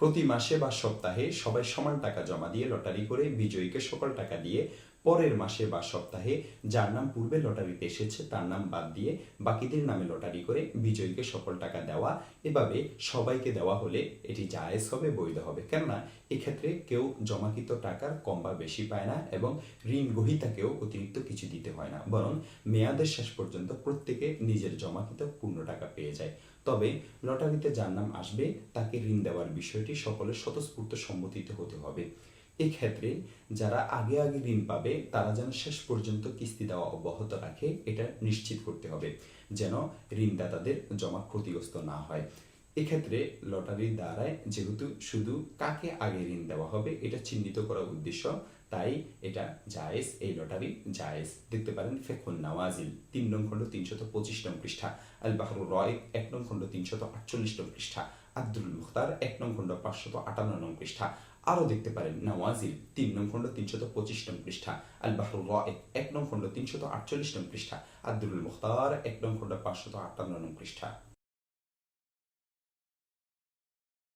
প্রতি মাসে বা সপ্তাহে সবাই সমান টাকা জমা দিয়ে লটারি করে বিজয়ীকে সকল টাকা দিয়ে পরের মাসে বা সপ্তাহে যার নাম পূর্বে লটারিতে এসেছে, তার নাম বাদ দিয়ে বাকিদের নামে লটারি করে বিজয়ীকে সকল টাকা দেওয়া। এভাবে সবাইকে দেওয়া হলে এটি জায়েজ হবে, বৈধ হবে। কেননা, এক্ষেত্রে কেউ জমাকৃত টাকার কম বা বেশি পায় না এবং ঋণ গ্রহীতাকেও অতিরিক্ত কিছু দিতে হয় না। বরং মেয়াদের শেষ পর্যন্ত প্রত্যেকে নিজের জমাকৃত পূর্ণ টাকা পেয়ে যায়। তবে লটারিতে যার নাম আসবে, তাকে ঋণ দেওয়ার বিষয়টি সকলের স্বতঃস্ফূর্ত সম্মতিতে হতে হবে। এক্ষেত্রে যারা আগে আগে ঋণ পাবে, তারা যেন শেষ পর্যন্ত কিস্তি দেওয়া অব্যাহত রাখে, এটা নিশ্চিত করতে হবে, যেন ঋণদাতাদের জমা ক্ষতিগ্রস্ত না হয়। এক্ষেত্রে লটারির দ্বারায় যেহেতু শুধু কাকে আগে ঋণ দেওয়া হবে, এটা চিহ্নিত করার উদ্দেশ্য, তাই এটা জায়েজ, এই লটারি জায়েজ। দেখতে পারেন ফেকুন নওয়াজিল, তিন নং খণ্ড তিনশত পঁচিশ নং পৃষ্ঠা আল বাহরুর রয় এক নং খণ্ড তিনশত আটচল্লিশ নং পৃষ্ঠা, আব্দুল মুখতার, এক নং খণ্ড পাঁচশত আটান্ন নং পৃষ্ঠা। আরও দেখতে পারেন নওয়াজিল তিন নং খণ্ড তিনশত পঁচিশ নং পৃষ্ঠা আল বাহরুল রয় এক নং খণ্ড তিনশত আটচল্লিশ নং পৃষ্ঠা, আব্দুল মুখতার এক নং খণ্ড পাঁচশত আটান্ন নং পৃষ্ঠা।